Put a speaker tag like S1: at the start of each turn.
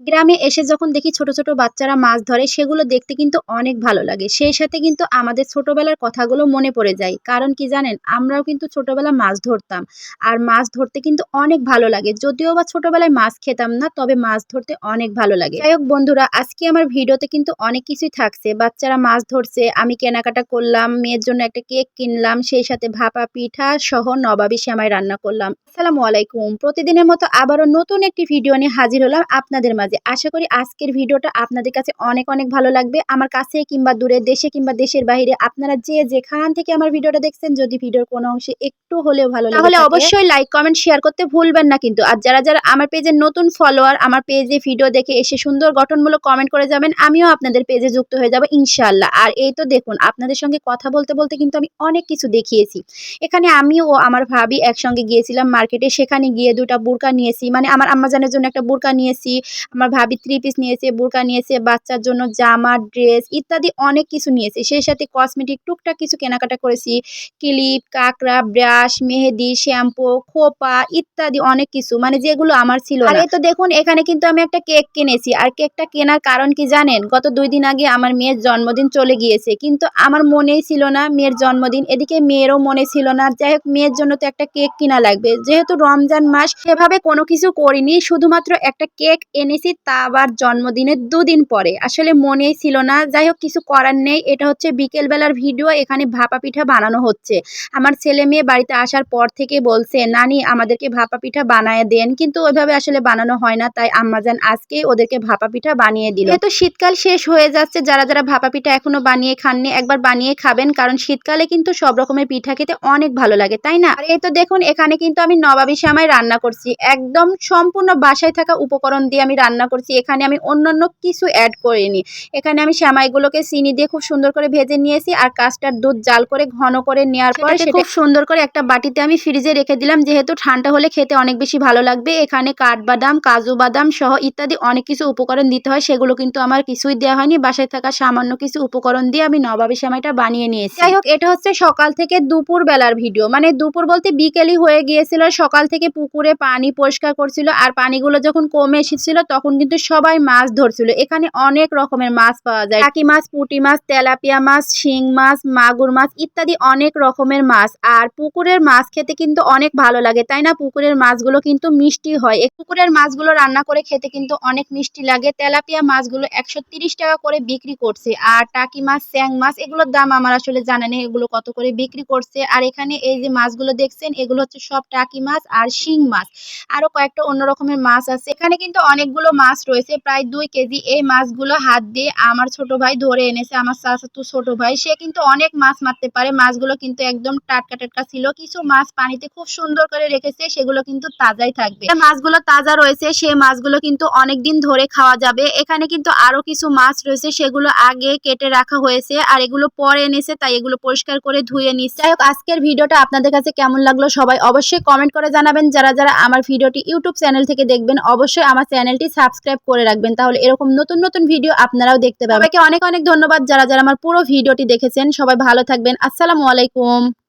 S1: গ্রামে এসে যখন দেখি ছোট ছোট বাচ্চারা মাছ ধরে, সেগুলো দেখতে কিন্তু অনেক ভালো লাগে। সেই সাথে কিন্তু আমাদের ছোটবেলার কথাগুলো মনে পড়ে যায়। কারণ কি জানেন, আমরাও কিন্তু ছোটবেলা মাছ ধরতাম। আর মাছ ধরতে কিন্তু অনেক ভালো লাগে। যদিও বা ছোটবেলায় মাছ খেতাম না, তবে মাছ ধরতে অনেক ভালো লাগে। যাই হোক বন্ধুরা, আজকে আমার ভিডিওতে কিন্তু অনেক কিছুই থাকছে। বাচ্চারা মাছ ধরছে, আমি কেনাকাটা করলাম, মেয়ের জন্য একটা কেক কিনলাম, সেই সাথে ভাপা পিঠা সহ নবাবী শ্যামাই রান্না করলাম। আসসালামু আলাইকুম। প্রতিদিনের মতো আবারও নতুন একটি ভিডিও নিয়ে হাজির হলাম আপনাদের মাঝে। আশা করি আজকের ভিডিওটা আপনাদের কাছে অনেক অনেক ভালো লাগবে। আমার কাছে কিংবা দূরে দেশে কিংবা দেশের বাইরে আপনারা যে যেখান থেকে আমার ভিডিওটা দেখছেন যদি ভিডিওর কোনো অংশে একটু হলেও ভালো লাগে তাহলে অবশ্যই লাইক কমেন্ট শেয়ার করতে ভুলবেন না কিন্তু। আর যারা যারা আমার পেজের নতুন ফলোয়ার আমার পেজে ভিডিও দেখে এসে সুন্দর গঠনমূলক কমেন্ট করে যাবেন আমিও আপনাদের পেজে যুক্ত হয়ে যাব ইনশাআল্লাহ। আর এই তো দেখুন আপনাদের সঙ্গে কথা বলতে বলতে কিন্তু আমি অনেক কিছু দেখিয়েছি। এখানে আমি ও আমার ভাবি একসঙ্গে গিয়েছিলাম মার্কেটে সেখানে গিয়ে দুটা বুরকা নিয়েছি। মানে আমার আম্মাজানের জন্য একটা বুরকা নিয়েছি আমার ভাবি থ্রি পিস নিয়েছে, বুরকা নিয়েছে, বাচ্চার জন্য জামা ড্রেস ইত্যাদি অনেক কিছু নিয়েছে। সেই সাথে কসমেটিক টুকটাক কিছু কেনাকাটা করেছি। ক্লিপ, কাঁকড়া ব্রাশ মেহেদি শ্যাম্পু খোপা ইত্যাদি অনেক কিছু। মানে যেগুলো আমার ছিল আর তো দেখুন, এখানে কিন্তু আমি একটা কেক কিনেছি। আর কেকটা কেনার কারণ কি জানেন? গত দুই দিন আগে আমার মেয়ের জন্মদিন চলে গিয়েছে। কিন্তু আমার মনেই ছিল না মেয়ের জন্মদিন। এদিকে মেয়েরও মনে ছিল না। যাই হোক, মেয়ের জন্য তো একটা কেক কিনা লাগবে। যেহেতু রমজান মাস, সেভাবে কোনো কিছু করিনি। শুধুমাত্র একটা কেক এনেছি। তা আবার জন্মদিনের দুদিন পরে। আসলে মনেই ছিল না। যাই হোক, কিছু করার নেই। এটা হচ্ছে বিকেলবেলার ভিডিও। এখানে ভাপা পিঠা বানানো হচ্ছে। আমার ছেলে মেয়ে বাড়িতে আসার পর থেকে বলছে, নানি, আমাদেরকে ভাপা পিঠা বানায় দেন। কিন্তু ওইভাবে আসলে বানানো হয় না। তাই আম্মাজান আজকে ওদেরকে ভাপা পিঠা বানিয়ে দিল। তো শীতকাল শেষ হয়ে যাচ্ছে, যারা যারা ভাপা পিঠা এখনও বানিয়ে খাননি, একবার বানিয়ে খাবেন। কারণ শীতকালে কিন্তু সব রকমের পিঠা খেতে অনেক ভালো লাগে, তাই না? আর এই তো দেখুন, এখানে কিন্তু আমি নবাবী শ্যামাই রান্না করছি। একদম সম্পূর্ণ বাসায় থাকা উপকরণ দিয়ে আমি রান্না করছি এখানে আমি অন্যান্য কিছু অ্যাড করিনি। এখানে আমি শ্যামাইগুলোকে চিনি দিয়ে খুব সুন্দর করে ভেজে নিয়েছি আর কাস্টার দুধ জাল করে ঘন করে নেওয়ার পর সেটা খুব সুন্দর করে একটা বাটিতে আমি ফ্রিজে রেখে দিলাম যেহেতু ঠান্ডা হলে খেতে অনেক বেশি ভালো লাগবে। এখানে কাঠবাদাম কাজু বাদাম সহ ইত্যাদি অনেক কিছু উপকরণ দিতে হয় সেগুলো কিন্তু আমার কিছুই দেওয়া হয়নি। বাসায় থাকা সামান্য কিছু উপকরণ দিয়ে আমি নবাবী শ্যামাইটা বানিয়ে নিয়েছি। যাই হোক এটা হচ্ছে সকাল থেকে দুপুর বেলার ভিডিও। মানে দুপুর বলতে বিকেলই হয়ে গিয়েছিল সকাল থেকে পুকুরে পানি পরিষ্কার করছিল আর পানিগুলো যখন কমে এসেছিল তখন কিন্তু সবাই মাছ ধরছিল। এখানে অনেক রকমের মাছ পাওয়া যায়। টাকি মাছ, পুঁটি মাছ, তেলাপিয়া মাছ, শিং মাছ, মাগুর মাছ ইত্যাদি অনেক রকমের মাছ। আর পুকুরের মাছ খেতে কিন্তু অনেক ভালো লাগে, তাই না? পুকুরের মাছগুলো কিন্তু মিষ্টি হয়। পুকুরের মাছগুলো রান্না করে খেতে কিন্তু অনেক মিষ্টি লাগে। তেলাপিয়া মাছগুলো একশো ত্রিশ টাকা করে বিক্রি করছে। আর টাকি মাছ, স্যাং মাছ, এগুলোর দাম আমার আসলে জানা নেই, এগুলো কত করে বিক্রি করছে। আর এখানে এই যে মাছগুলো দেখছেন, এগুলো হচ্ছে সব টাকি মাছ আর শিং মাছ। আরও কয়েকটা অন্য রকমের মাছ আছে। এখানে কিন্তু অনেকগুলো মাছ রয়েছে, প্রায় দুই কেজি এই মাছগুলো হাত দিয়ে আমার ছোট ভাই ধরে এনেছে, আমার চাচাতো ছোট ভাই, সে কিন্তু অনেক মাছ মারতে পারে, মাছগুলো কিন্তু একদম টাটকা টাটকা ছিল, কিছু মাছ পানিতে খুব সুন্দর করে রেখেছে, সেগুলো কিন্তু তাজাই থাকবে। মাছগুলো তাজা রয়েছে সেই মাছগুলো কিন্তু অনেক দিন ধরে খাওয়া যাবে, এখানে কিন্তু আরও কিছু মাছ রয়েছে, সেগুলো আগে কেটে রাখা হয়েছে, আর এগুলো পরে এনেছে, তাই এগুলো পরিষ্কার করে ধুয়ে নিচ্ছে। যাই হোক, আজকের ভিডিওটা আপনাদের কাছে কেমন লাগল সবাই অবশ্যই কমেন্ট করে জানাবেন, যারা যারা আমার ভিডিওটি ইউটিউব চ্যানেল থেকে দেখবেন, অবশ্যই আমার চ্যানেলটি সাবস্ক্রাইব করে রাখবেন, তাহলে এরকম নতুন নতুন ভিডিও আপনারাও দেখতে পাবেন। অনেক অনেক ধন্যবাদ যারা যারা আমার পুরো ভিডিওটি দেখেছেন। সবাই ভালো থাকবেন। আসসালামু আলাইকুম।